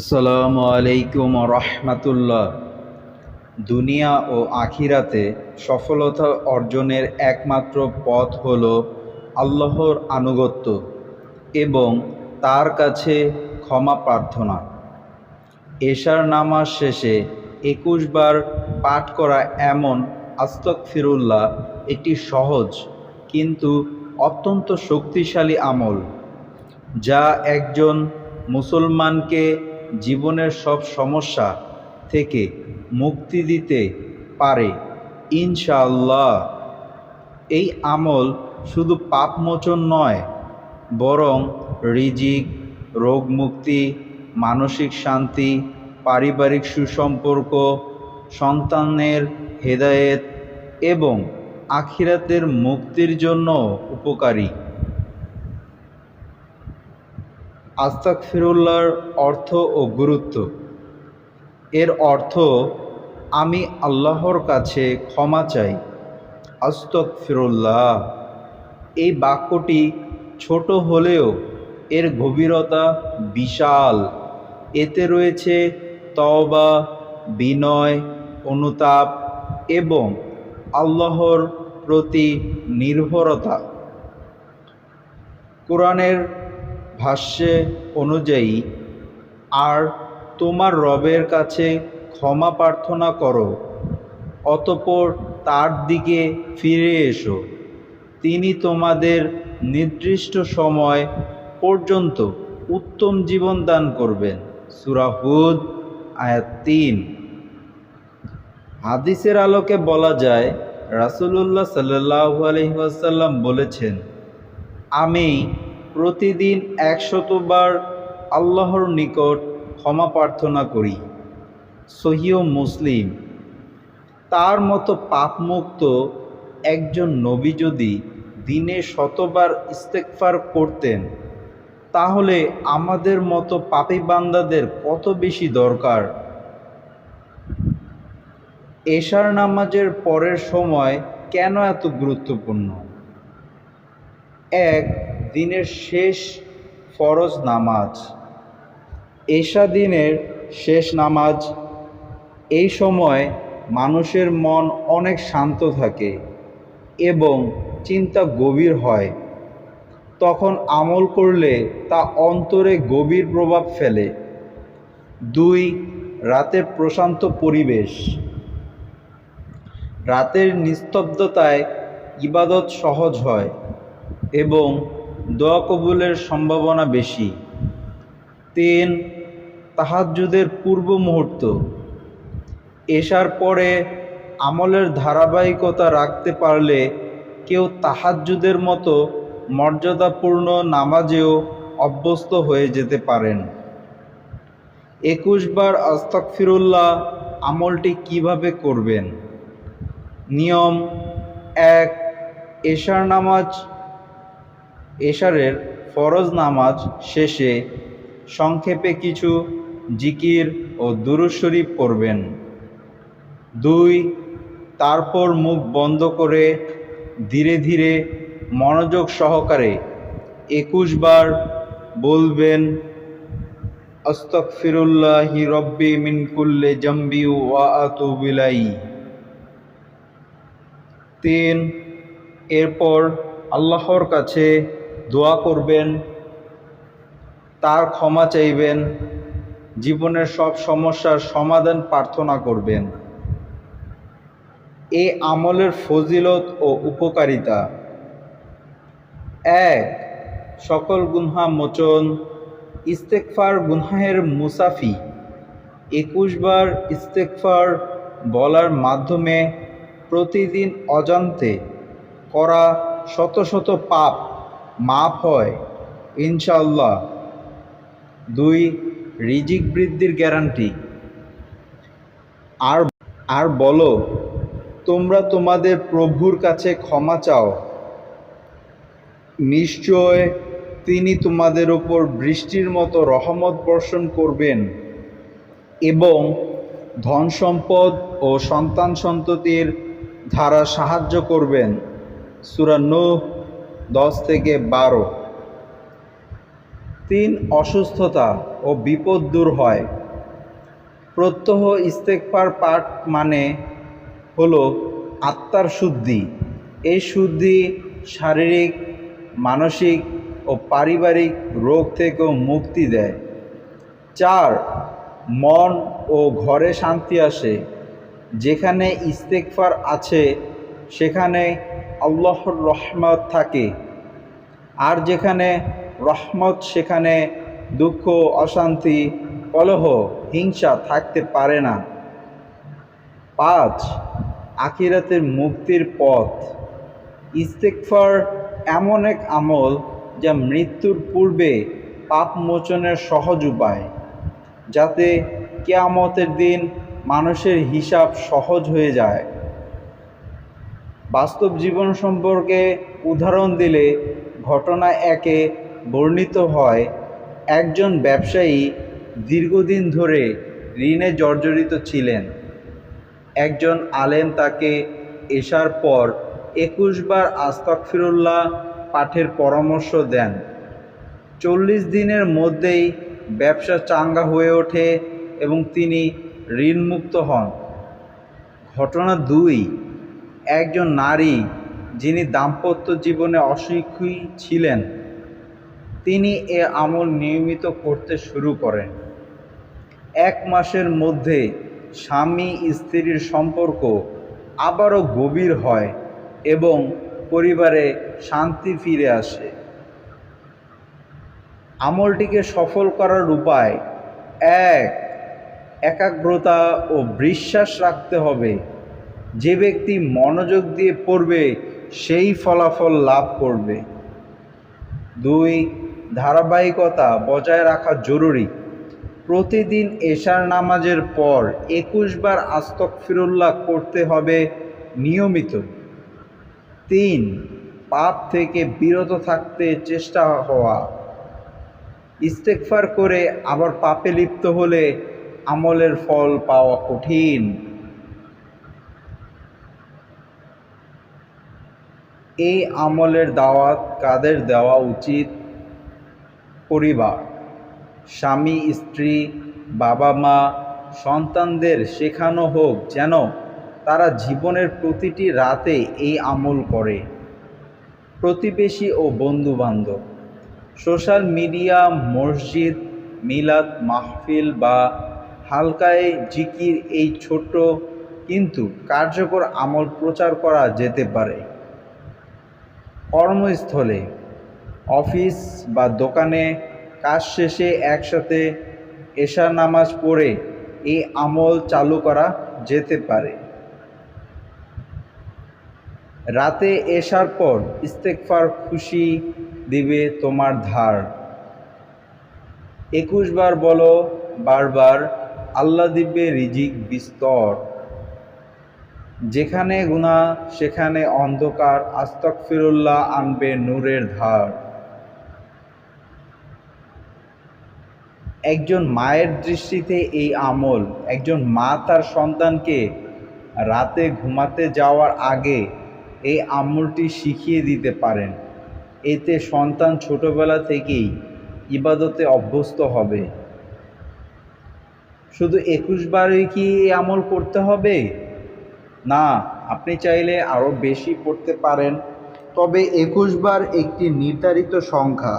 আসসালামু আলাইকুম রহমাতুল্লাহ। দুনিয়া ও আখিরাতে সফলতা অর্জনের একমাত্র পথ হল আল্লাহর আনুগত্য এবং তার কাছে ক্ষমা প্রার্থনা। এশার নামাজ শেষে একুশ বার পাঠ করা এমন আস্তক ফিরুল্লাহ একটি সহজ কিন্তু অত্যন্ত শক্তিশালী আমল, যা একজন মুসলমানকে জীবনের সব সমস্যা থেকে মুক্তি দিতে পারে। ইনশাআল্লাহ। এই আমল শুধু পাপমোচন নয়, বরং রিজিক, রোগমুক্তি, মানসিক শান্তি, পারিবারিক সুসম্পর্ক, সন্তানের হেদায়েত এবং আখিরাতের মুক্তির জন্য উপকারী। আস্তাক ফিরুল্লাহর অর্থ ও গুরুত্ব। এর অর্থ, আমি আল্লাহর কাছে ক্ষমা চাই। আস্তক ফিরুল্লাহ এই বাক্যটি ছোট হলেও এর গভীরতা বিশাল। এতে রয়েছে তওবা, বিনয়, অনুতাপ এবং আল্লাহর প্রতি নির্ভরতা। কোরআনের ভাষ্যে অনুযায়ী, আর তোমার রবের কাছে ক্ষমা প্রার্থনা করো, অতপর তার দিকে ফিরে এসো। তিনি তোমাদের নির্দিষ্ট সময় পর্যন্ত উত্তম জীবন দান করবেন। সুরাহুদ আয়াত তিন। হাদিসের আলোকে বলা যায়, রাসুলুল্লাহ সাল্লাহু আলহিহাসাল্লাম বলেছেন, আমি প্রতিদিন একশতবার আল্লাহর নিকট ক্ষমা প্রার্থনা করি। সহিও মুসলিম। তার মতো পাপমুক্ত একজন নবী যদি দিনে শতবার ইস্তেকফার করতেন, তাহলে আমাদের মতো পাপী বান্দাদের কত বেশি দরকার? এশার নামাজের পরের সময় কেন এত গুরুত্বপূর্ণ? এক দিনের শেষ ফরজ নামাজ। এশা দিনের শেষ নামাজ, এই সময় মানুষের মন অনেক শান্ত থাকে এবং চিন্তা গভীর হয়। তখন আমল করলে তা অন্তরে গভীর প্রভাব ফেলে। দুই রাতের প্রশান্ত পরিবেশ। রাতের নিস্তব্ধতায় ইবাদত সহজ হয় এবং দোয়া কবুলের সম্ভাবনা বেশি। তিন, তাহাজ্জুদের পূর্ব মুহূর্ত। এসার পরে আমলের ধারাবাহিকতা রাখতে পারলে কেউ তাহাজ্জুদের মতো মর্যাদাপূর্ণ নামাজেও অভ্যস্ত হয়ে যেতে পারেন। একুশ বার আস্তাকফিরুল্লাহ আমলটি কীভাবে করবেন? নিয়ম, এক, এশার নামাজ এশারের ফরজ নামাজ শেষে সংক্ষেপে কিছু জিকির ও দুরুদ শরীফ পড়বেন। দুই, তারপর মুখ বন্ধ করে ধীরে ধীরে মনোযোগ সহকারে একুশ বার বলবেন আস্তকফিরুল্লাহি রব্বি মিন কুল্লে জম্বি ওয়া আতুবিলাই তিন, এরপর আল্লাহর কাছে দোয়া করবেন, তার ক্ষমা চাইবেন, জীবনের সব সমস্যার সমাধান প্রার্থনা করবেন। এ আমলের ফজিলত ও উপকারিতা। এক, সকল গুনহা মোচন ইস্তেকফার গুনহাহের মুসাফি। একুশ বার ইস্তেকফার বলার মাধ্যমে প্রতিদিন অজান্তে করা শত শত পাপ মাফ হয়। ইনশাল্লাহ দুই, রিজিক বৃদ্ধির গ্যারান্টি আর আর বলো, তোমরা তোমাদের প্রভুর কাছে ক্ষমা চাও। নিশ্চয় তিনি তোমাদের ওপর বৃষ্টির মতো রহমত বর্ষণ করবেন এবং ধন সম্পদ ও সন্তান সন্ততির ধারা সাহায্য করবেন। সুরা নূহ দশ থেকে বারো। তিন, অসুস্থতা ও বিপদ দূর হয়। প্রত্যহ ইস্তেকফার পাঠ মানে হলো আত্মার শুদ্ধি। এই শুদ্ধি শারীরিক, মানসিক ও পারিবারিক রোগ থেকেও মুক্তি দেয়। চার, মন ও ঘরে শান্তি আসে। যেখানে ইস্তেকফার আছে, সেখানে আল্লাহর রহমত থাকে। আর যেখানে রহমত, সেখানে দুঃখ, অশান্তি, কলহ, হিংসা থাকতে পারে না। পাঁচ, আখিরাতের মুক্তির পথ। ইস্তেকফার এমন এক আমল যা মৃত্যুর পূর্বে পাপ মোচনের সহজ উপায়, যাতে কেয়ামতের দিন মানুষের হিসাব সহজ হয়ে যায়। বাস্তব জীবন সম্পর্কে উদাহরণ দিলে ঘটনা একে বর্ণিত হয় একজন ব্যবসায়ী দীর্ঘদিন ধরে ঋণে জর্জরিত ছিলেন। একজন আলেম তাকে এসার পর একুশবার আস্তাকফিরুল্লাহ পাঠের পরামর্শ দেন। চল্লিশ দিনের মধ্যেই ব্যবসা চাঙ্গা হয়ে ওঠে এবং তিনি ঋণমুক্ত হন। ঘটনা দুই একজন নারী যিনি দাম্পত্য জীবনে অসুখী ছিলেন, তিনি এ আমল নিয়মিত করতে শুরু করেন। এক মাসের মধ্যে স্বামী স্ত্রীর সম্পর্ক আবারও গভীর হয় এবং পরিবারে শান্তি ফিরে আসে। আমলটিকে সফল করার উপায়, এক, একাগ্রতা ও বিশ্বাস রাখতে হবে। যে ব্যক্তি মনোযোগ দিয়ে পড়বে, সেই ফলাফল লাভ করবে। দুই, ধারাবাহিকতা বজায় রাখা জরুরি। প্রতিদিন এশার নামাজের পর একুশ বার আস্তক ফিরুল্লাহ করতে হবে নিয়মিত। তিন, পাপ থেকে বিরত থাকতে চেষ্টা হওয়া। ইস্তেকফার করে আবার পাপে লিপ্ত হলে আমলের ফল পাওয়া কঠিন। এই আমলের দাওয়াত কাদের দেওয়া উচিত? পরিবার, স্বামী, স্ত্রী, বাবা মা, সন্তানদের শেখানো হোক যেন তারা জীবনের প্রতিটি রাতে এই আমল করে। প্রতিবেশী ও বন্ধুবান্ধব, সোশ্যাল মিডিয়া, মসজিদ, মিলাদ, মাহফিল বা হালকায় জিকির এই ছোট কিন্তু কার্যকর আমল প্রচার করা যেতে পারে। কর্মস্থলে, অফিস বা দোকানে কাজ শেষে একসাথে এশার নামাজ পড়ে এই আমল চালু করা যেতে পারে। রাতে এসার পর ইস্তেকফার খুশি দিবে তোমার ধার। একুশ বার বলো, বারবার আল্লাহ দিবে রিজিক বিস্তর। যেখানে গুণা, সেখানে অন্ধকার আস্তক ফিরুল্লাহ আনবে নূরের ধার। একজন মায়ের দৃষ্টিতে এই আমল, একজন মা তার সন্তানকে রাতে ঘুমাতে যাওয়ার আগে এই আমলটি শিখিয়ে দিতে পারেন। এতে সন্তান ছোটবেলা থেকেই ইবাদতে অভ্যস্ত হবে। শুধু একুশ বারই কি এই আমল করতে হবে? না, আপনি চাইলে আরও বেশি পড়তে পারেন। তবে একুশ বার একটি নির্ধারিত সংখ্যা,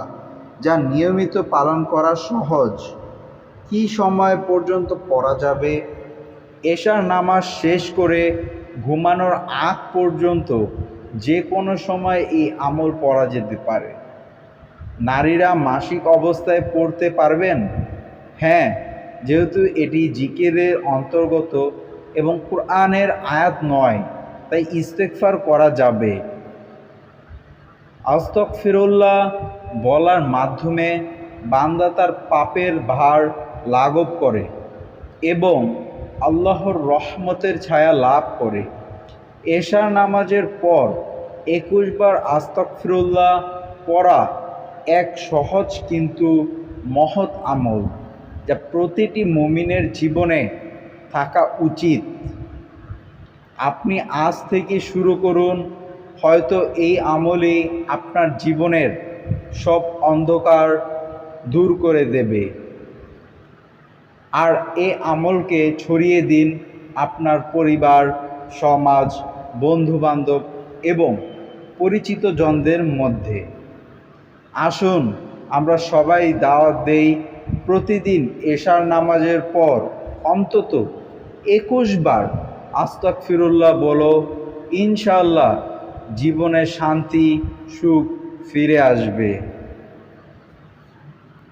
যা নিয়মিত পালন করা সহজ। কি সময় পর্যন্ত পড়া যাবে? এশার নামাজ শেষ করে ঘুমানোর আগ পর্যন্ত যে কোনো সময় এই আমল পড়া যেতে পারে। নারীরা মাসিক অবস্থায় পড়তে পারবেন? হ্যাঁ যেহেতু এটি জিকেরের অন্তর্গত এবং কোরআনের আয়াত নয়, তাই ইস্তেকফার করা যাবে। আস্তক ফিরুল্লাহ বলার মাধ্যমে বান্দা তার পাপের ভার লাঘব করে এবং আল্লাহর রহমতের ছায়া লাভ করে। এশার নামাজের পর একুশ বার আস্তক ফিরুল্লাহ পড়া এক সহজ কিন্তু মহৎ আমল, যা প্রতিটি মুমিনের জীবনে থাকা উচিত। আপনি আজ থেকে শুরু করুন, হয়তো এই আমলে আপনার জীবনের সব অন্ধকার দূর করে দেবে। আর এ আমলকে ছড়িয়ে দিন আপনার পরিবার, সমাজ, বন্ধুবান্ধব এবং পরিচিত জনদের মধ্যে। আসুন আমরা সবাই দাওয়াত দেই প্রতিদিন এশার নামাজের পর। অন্তত একুশ বার আস্তাক ফিরুল্লাহ বলো ইনশাল্লাহ জীবনে শান্তি সুখ ফিরে আসবে।